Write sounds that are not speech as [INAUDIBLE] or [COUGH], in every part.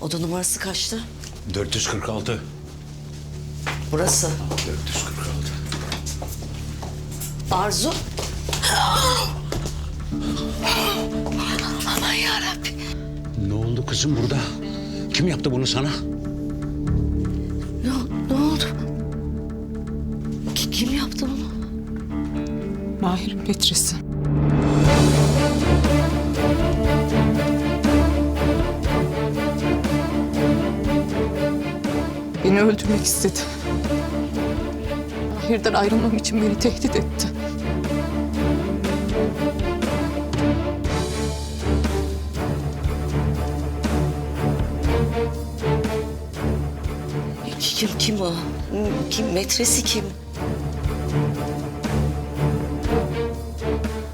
Oda numarası kaçtı? 446. Burası. 446. Arzu. [GASPS] Aman yarabbim. Ne oldu kızım burada? Kim yaptı bunu sana? Ne, ne oldu? Ki- Kim yaptı bunu? Mahir'in Petresi. Beni öldürmek istedi. Mahir'den ayrılmam için beni tehdit etti. Kim, kim o? Kim? Metresi kim?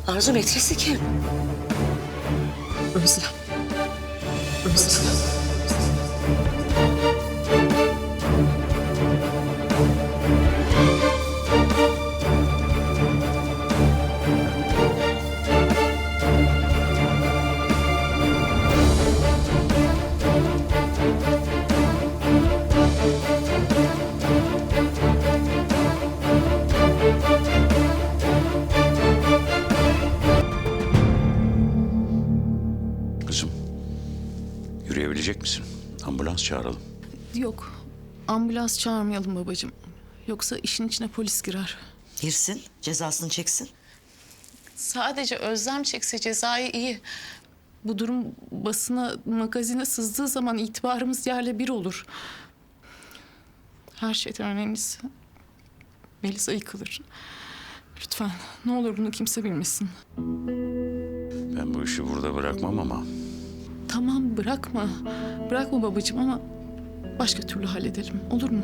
Arzu metresi kim? Özlem. Özlem. Yürüyebilecek misin? Ambulans çağıralım. Yok. Ambulans çağırmayalım babacığım. Yoksa işin içine polis girer. Girsin, cezasını çeksin. Sadece özlem çekse cezayı iyi. Bu durum basına, magazine sızdığı zaman itibarımız yerle bir olur. Her şeyden önemlisi Melisa yıkılır. Lütfen ne olur bunu kimse bilmesin. Ben bu işi burada bırakmam ama Tamam bırakma. Bırakma babacığım ama başka türlü halledelim. Olur mu?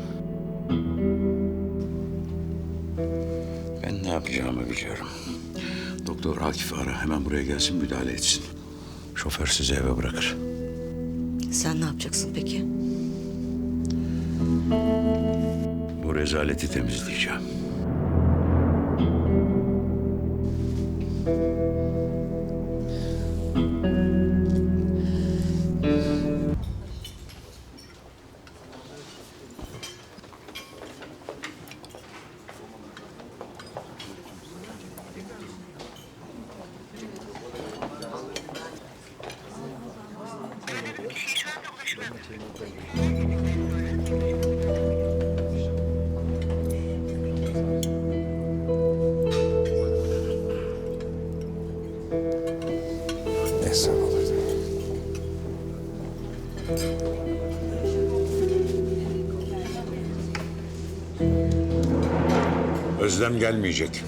ben ne yapacağımı biliyorum. Doktor Akif ara hemen buraya gelsin müdahale etsin. Şoför sizi eve bırakır. Sen ne yapacaksın peki? Bu rezaleti temizleyeceğim. Olur. Özlem gelmeyecek.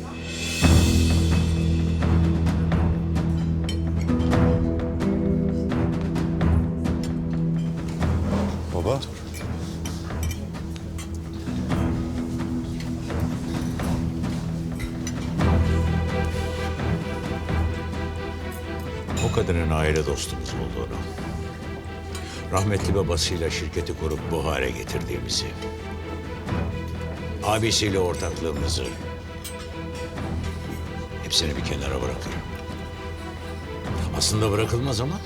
Baba. O kadının aile dostumuz olduğunu, rahmetli babasıyla şirketi kurup bu hale getirdiğimizi, abisiyle ortaklığımızı, hepsini bir kenara bırakıyorum. Aslında bırakılmaz ama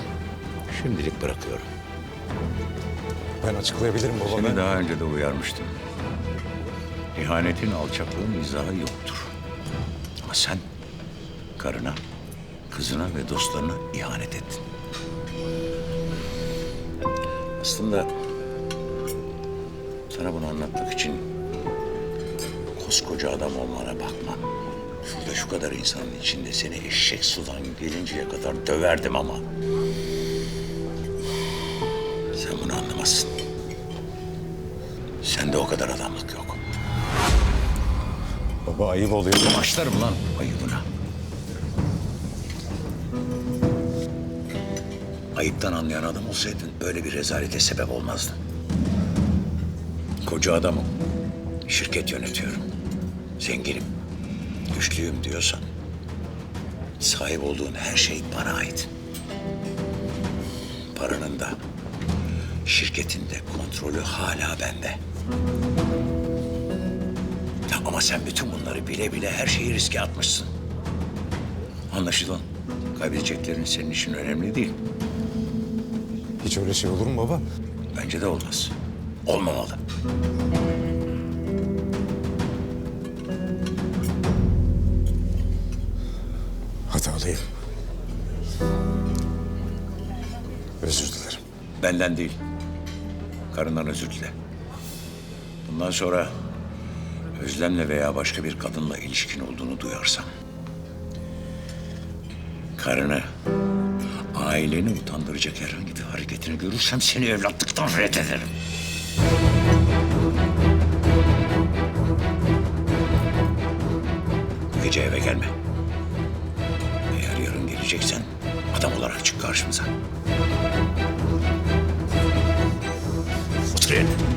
şimdilik bırakıyorum. Ben açıklayabilirim baba. Seni daha önce de uyarmıştım. İhanetin alçaklığın izahı yoktur. Ama sen karına, kızına ve dostlarına ihanet ettin. Aslında sana bunu anlatmak için koskoca adam olmana bakma. Şurada şu kadar insanın içinde seni eşek sudan gelinceye kadar döverdim ama... Sen bunu anlamazsın. Sende o kadar adamlık yok. Baba ayıp oluyor. Başlarım lan ayıbına. Ayıptan anlayan adam olsaydın böyle bir rezalete sebep olmazdın. Koca adamım. Şirket yönetiyorum. Zenginim. Güçlüyüm diyorsan sahip olduğun her şey bana ait. Paranın da şirketin de kontrolü hala bende. Ama sen bütün bunları bile bile her şeyi riske atmışsın. Anlaşılan kaybedeceklerin senin için önemli değil. Hiç öyle şey olur mu baba? Bence de olmaz. Olmamalı. Hatalıyım. Özür dilerim. Benden değil. Karından özür dile. Bundan sonra Özlem'le veya başka bir kadınla ilişkin olduğunu duyarsam... ...karını, aileni utandıracak herhangi bir hareketini görürsem seni evlatlıktan reddederim. Bu gece eve gelme. Eğer yarın geleceksen adam olarak çık karşımıza. Otur yerine.